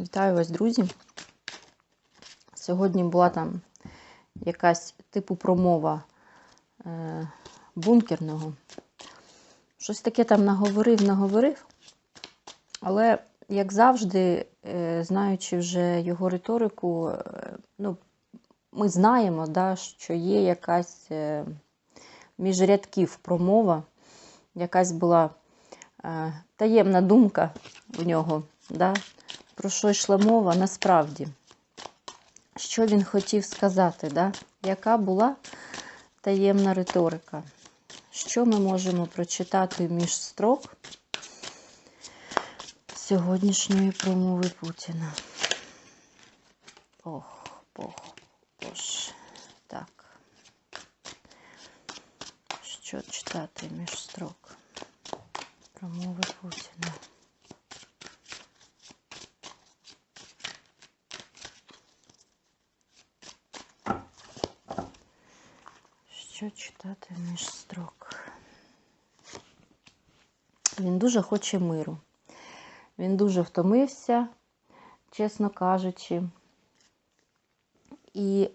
Вітаю вас, друзі. Сьогодні була там якась типу промова е, бункерного. Щось таке там наговорив, наговорив. Але, як завжди, е, знаючи вже його риторику, е, ну, ми знаємо, да, що є якась е, між промова, якась була е, таємна думка в нього. Да? Про що йшла мова насправді? Що він хотів сказати? Да? Яка була таємна риторика? Що ми можемо прочитати між строк сьогоднішньої промови Путіна? Ох, ох, боже. Так. Що читати між строк? Промови Путіна. Що читати між строк? Він дуже хоче миру. Він дуже втомився, чесно кажучи. І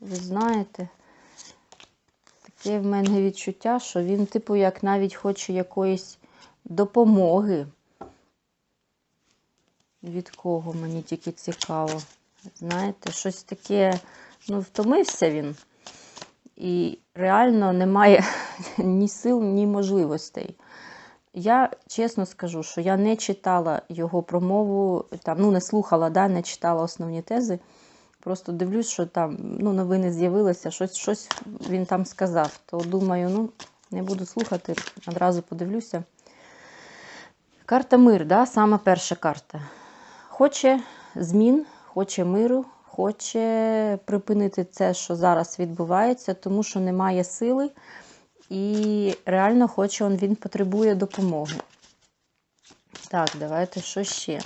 ви знаєте, таке в мене відчуття, що він, типу, як навіть хоче якоїсь допомоги. Від кого мені тільки цікаво. Знаєте, щось таке, ну, втомився він. І реально немає ні сил, ні можливостей. Я чесно скажу, що я не читала його промову, там, ну не слухала, да, не читала основні тези. Просто дивлюсь, що там ну, новини з'явилися, щось щось він там сказав. То думаю, ну, не буду слухати, одразу подивлюся. Карта мир, да, саме перша карта. Хоче змін, хоче миру, хоче припинити це, що зараз відбувається, тому що немає сили. І реально хоче, він, він потребує допомоги. Так, давайте що ще?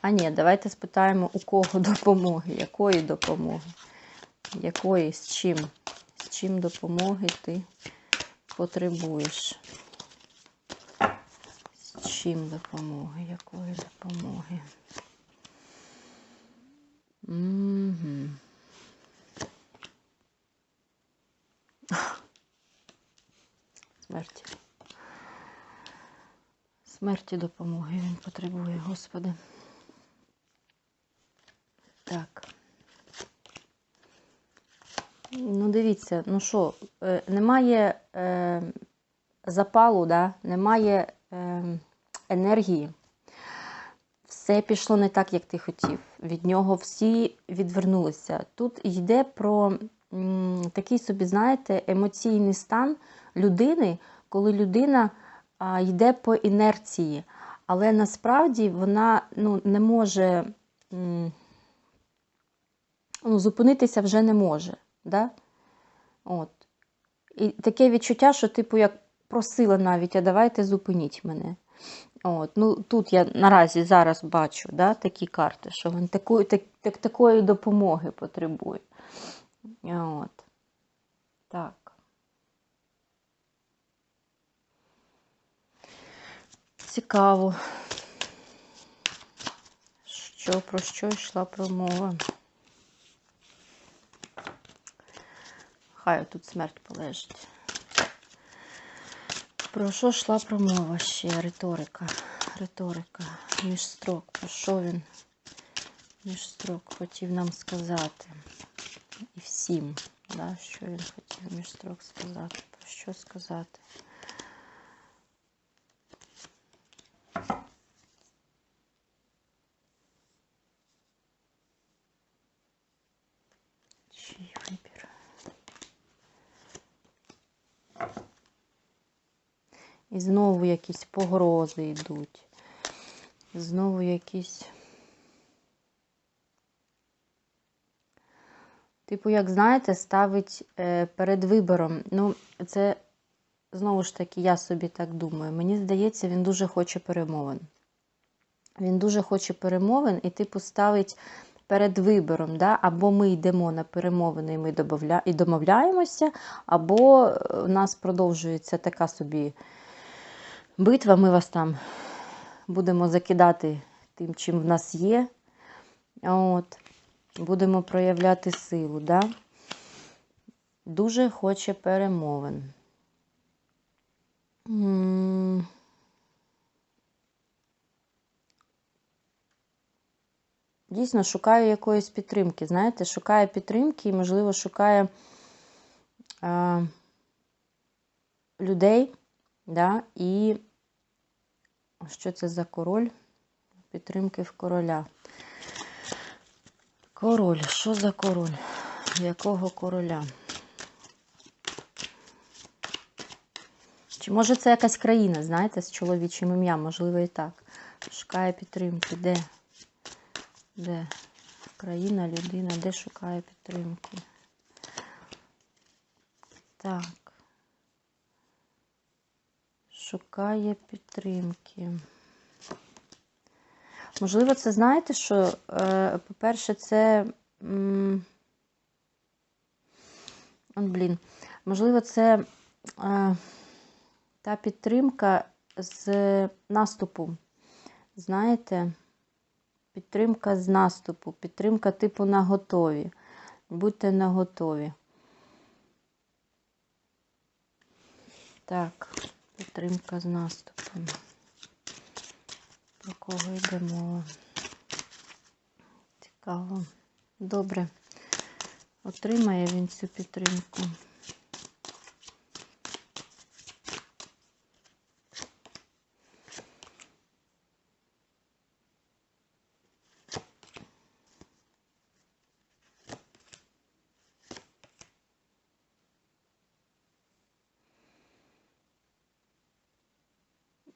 А ні, давайте спитаємо, у кого допомоги, якої допомоги? Якої, з чим? З чим допомоги ти потребуєш? З чим допомоги? Якої допомоги? Угу. Смерті. Смерті допомоги він потребує, Господи. Так. Ну, дивіться, ну що, е, немає е, запалу, да? немає е, енергії. Все пішло не так, як ти хотів. Від нього всі відвернулися. Тут йде про такий собі, знаєте, емоційний стан людини, коли людина йде по інерції, але насправді вона ну, не може ну, зупинитися вже не може. Да? От. І таке відчуття, що, типу, як просила навіть, а давайте зупиніть мене. От, ну, Тут я наразі зараз бачу да, такі карти, що він такої, так, так, такої допомоги потребує. От. Так. Цікаво, що, про що йшла промова. Хай тут смерть полежить. Про що йшла промова ще? Риторика. Риторика. Між строк. Про що він між строк хотів нам сказати? І всім. Да? Що він хотів між строк сказати? Про що сказати? Чий І знову якісь погрози йдуть. Знову якісь. Типу, як знаєте, ставить е, перед вибором. Ну, це, знову ж таки, я собі так думаю. Мені здається, він дуже хоче перемовин. Він дуже хоче перемовин і, типу, ставить перед вибором, да? або ми йдемо на перемовини і ми домовляємося, або у нас продовжується така собі битва, ми вас там будемо закидати тим, чим в нас є. От. Будемо проявляти силу. Да? Дуже хоче перемовин. Дійсно, шукаю якоїсь підтримки. Знаєте, шукає підтримки і, можливо, шукає е, людей. Да? І що це за король? Підтримки в короля. Король. Що за король? Якого короля? Чи може це якась країна, знаєте, з чоловічим ім'ям, можливо, і так. Шукає підтримки. Де? Де? Країна, людина, де шукає підтримки? Так. Шукає підтримки. Можливо, це знаєте, що, е, по-перше, це. он, блін, можливо, це е, та підтримка з наступу. Знаєте, підтримка з наступу, підтримка типу на готові. Будьте на готові. Так, підтримка з наступом. Про кого йде мова? Цікаво. Добре. Отримає він цю підтримку.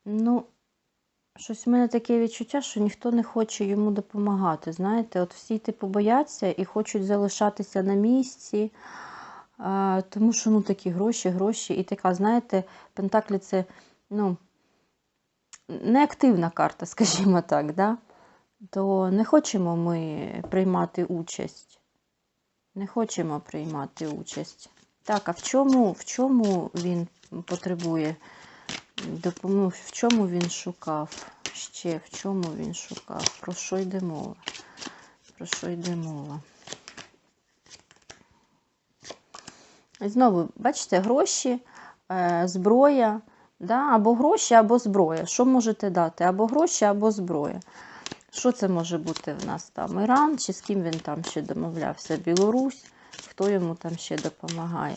Ну, щось в мене таке відчуття, що ніхто не хоче йому допомагати. Знаєте, от всі типу бояться і хочуть залишатися на місці, тому що ну такі гроші, гроші. І така, знаєте, Пентаклі це ну, неактивна карта, скажімо так. да? То не хочемо ми приймати участь. Не хочемо приймати участь. Так, а в чому, в чому він потребує допомоги? В чому він шукав? Ще в чому він шукав? Про що йде мова? Про що йде мова? Знову, бачите, гроші, е, зброя, да? або гроші, або зброя. Що можете дати? Або гроші, або зброя. Що це може бути в нас там? Іран, чи з ким він там ще домовлявся? Білорусь, хто йому там ще допомагає?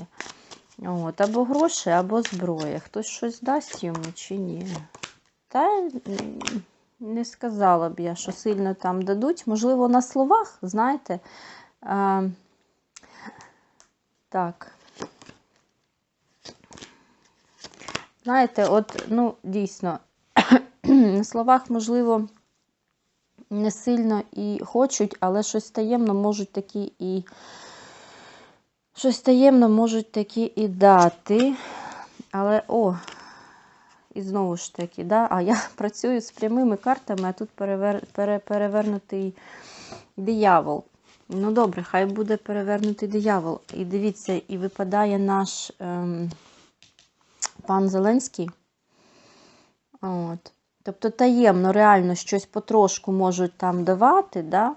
От, або гроші, або зброя. Хтось щось дасть йому чи ні? Та не сказала б я, що сильно там дадуть. Можливо, на словах, знаєте. А, так. Знаєте, от, ну, дійсно, на словах, можливо, не сильно і хочуть, але щось таємно можуть такі і. Щось таємно можуть такі і дати. Але, о, і знову ж таки, да, а я працюю з прямими картами, а тут перевер, пере, перевернутий диявол. Ну, добре, хай буде перевернутий диявол. І дивіться, і випадає наш ем, пан Зеленський. От. Тобто таємно, реально щось потрошку можуть там давати, да?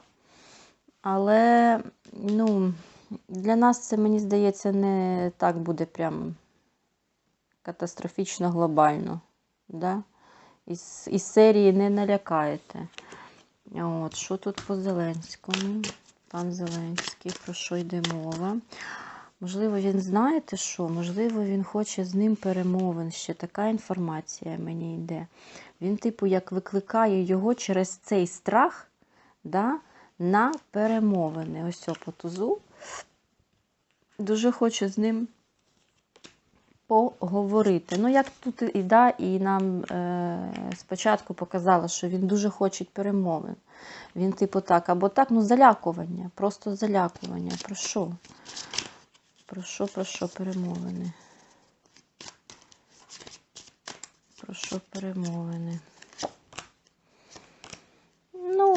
але, ну. Для нас це, мені здається, не так буде прям катастрофічно глобально. Да? Із, із серії не налякаєте. От, Що тут по Зеленському? Пан Зеленський, про що йде мова? Можливо, він знаєте що? Можливо, він хоче з ним перемовин. Ще така інформація мені йде. Він, типу, як викликає його через цей страх да, на перемовини. Ось по тузу. Дуже хочу з ним поговорити. Ну, як тут і да, і нам е, спочатку показало, що він дуже хоче перемовин. Він, типу, так, або так, ну, залякування, просто залякування. Про що? Про що, про що перемовини? Про що перемовини? Ну,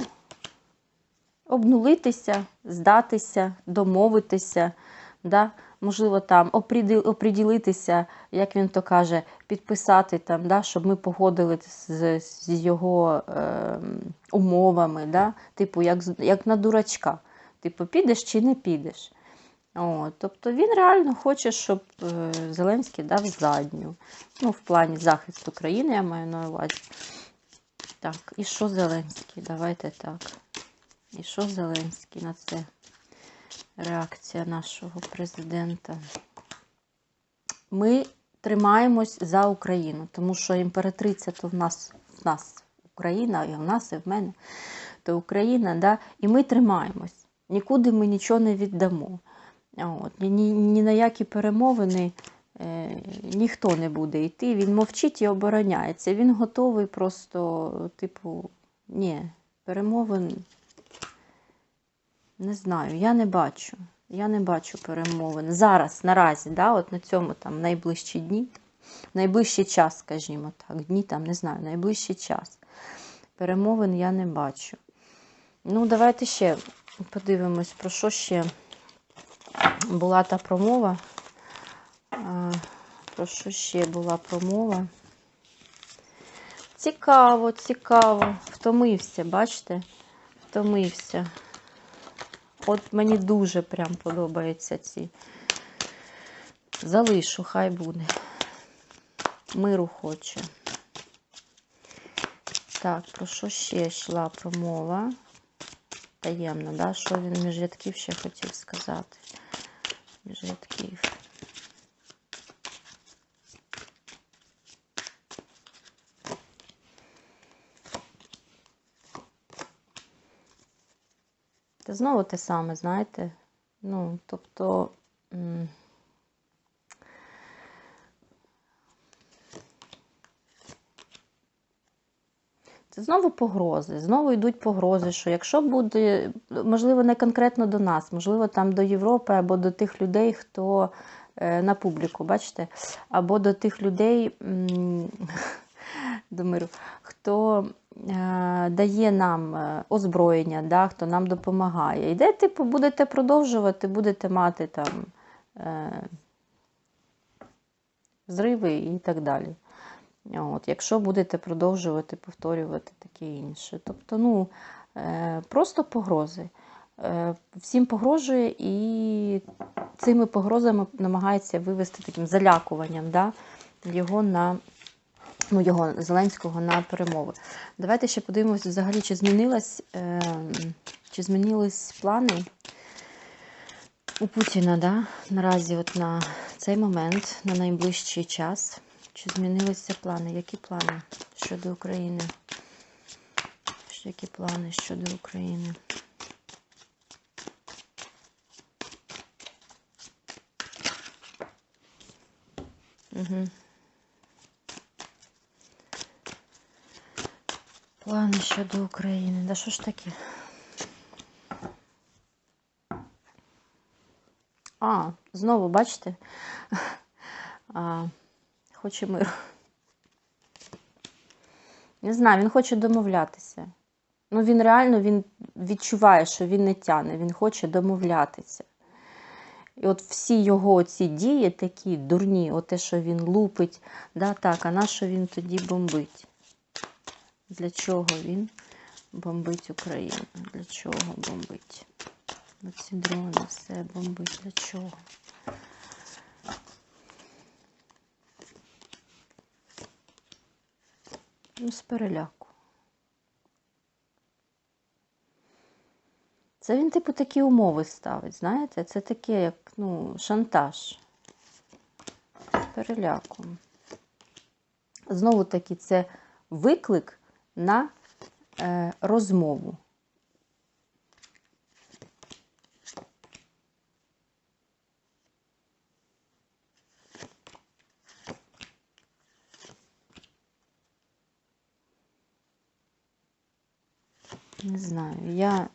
обнулитися, здатися, домовитися, да? можливо, там оприділитися, як він то каже, підписати там, да, щоб ми погодили з, з його е, умовами, да, типу, як, як на дурачка. Типу, підеш чи не підеш. От, тобто він реально хоче, щоб е, Зеленський дав задню. Ну, в плані захисту країни, я маю на увазі. Так, і що Зеленський? Давайте так. І що Зеленський на це? Реакція нашого президента. Ми тримаємось за Україну, тому що імператриця то в нас, в нас Україна, і в нас, і в мене, то Україна, да? і ми тримаємось. Нікуди ми нічого не віддамо. От, ні, ні, на які перемовини е, ніхто не буде йти. Він мовчить і обороняється. Він готовий просто, типу, ні, перемовин не знаю, я не бачу. Я не бачу перемовин. Зараз, наразі, да, от на цьому там найближчі дні, найближчий час, скажімо так, дні там, не знаю, найближчий час. Перемовин я не бачу. Ну, давайте ще подивимось, про що ще була та промова. Про що ще була промова? Цікаво, цікаво. Втомився, бачите? Втомився. От мені дуже прям подобаються ці. Залишу, хай буде. Миру хоче. Так, про що ще йшла промова? Таємно, да? Що він між рядків ще хотів сказати? Між рядків. Знову те саме, знаєте. Ну, тобто. Це знову погрози. Знову йдуть погрози, що якщо буде, можливо, не конкретно до нас, можливо, там до Європи або до тих людей, хто е, на публіку, бачите, або до тих людей до миру, хто дає нам е, озброєння, да, хто нам допомагає. І де, типу, будете продовжувати, будете мати там е, зриви і так далі. От, якщо будете продовжувати повторювати таке інше. Тобто, ну, е, просто погрози. Е, всім погрожує і цими погрозами намагається вивести таким залякуванням да, його на ну, його Зеленського на перемови. Давайте ще подивимося взагалі, чи змінилась, е, чи змінились плани у Путіна, да? наразі от на цей момент, на найближчий час. Чи змінилися плани? Які плани щодо України? Які плани щодо України? Угу. Плани щодо України. Да що ж таке? А, знову, бачите? А, хоче миру. Не знаю, він хоче домовлятися. Ну, він реально він відчуває, що він не тяне, він хоче домовлятися. І от всі його ці дії такі дурні, от те, що він лупить, да, так, а на що він тоді бомбить? Для чого він бомбить Україну? Для чого бомбить? Оці дрони, все бомбить. Для чого? Ну, з переляку. Це він, типу, такі умови ставить, знаєте? Це таке, як ну, шантаж. З переляком. Знову таки, це виклик на е, розмову. Не знаю, я.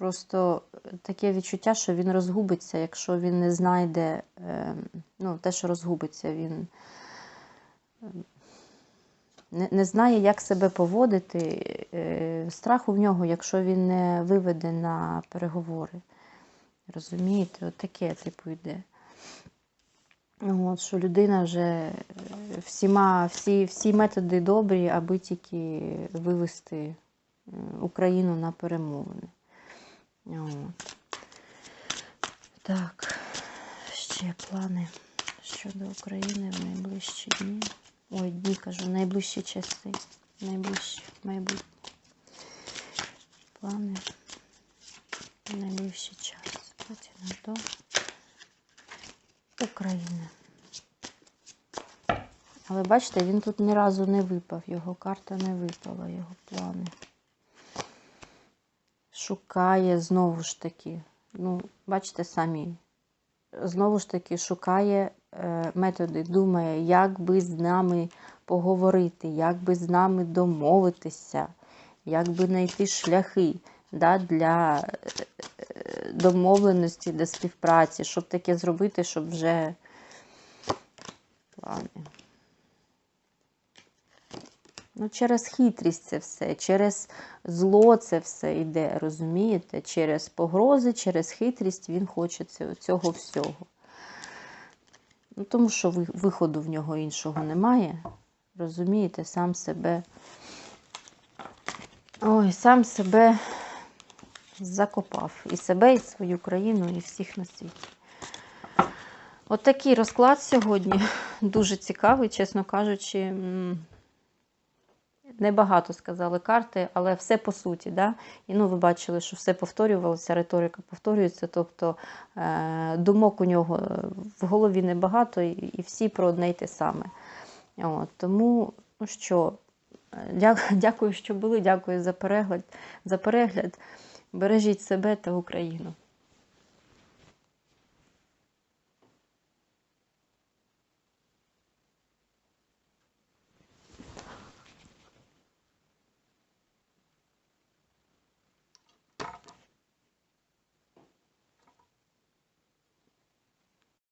Просто таке відчуття, що він розгубиться, якщо він не знайде, е, ну, те, що розгубиться, він е, не, знає, як себе поводити. Е, Страх у нього, якщо він не виведе на переговори. Розумієте, от таке, типу, йде. От, що людина вже е, всіма, всі, всі методи добрі, аби тільки вивести е, Україну на перемовини. Так, ще плани щодо України в найближчі дні. Ой, дні кажу, найближчі часи, найближчі майбутнє. Плани найближчий час. Путіна до України. Але бачите, він тут ні разу не випав, його карта не випала, його плани. Шукає знову ж таки. Ну, бачите самі, знову ж таки шукає е, методи, думає, як би з нами поговорити, як би з нами домовитися, як би знайти шляхи да, для е, домовленості, для співпраці, щоб таке зробити, щоб вже плани. Ну, через хитрість це все, через зло це все йде, розумієте? Через погрози, через хитрість він хоче цього, всього. Ну, тому що виходу в нього іншого немає. Розумієте, сам себе. Ой, сам себе закопав. І себе, і свою країну, і всіх на світі. От розклад сьогодні дуже цікавий, чесно кажучи. Небагато сказали карти, але все по суті. Да? І ну, ви бачили, що все повторювалося, риторика повторюється. Тобто е, думок у нього в голові небагато, і, і всі про одне й те саме. От, тому ну що, е, дякую, що були, дякую за перегляд. За перегляд. Бережіть себе та Україну.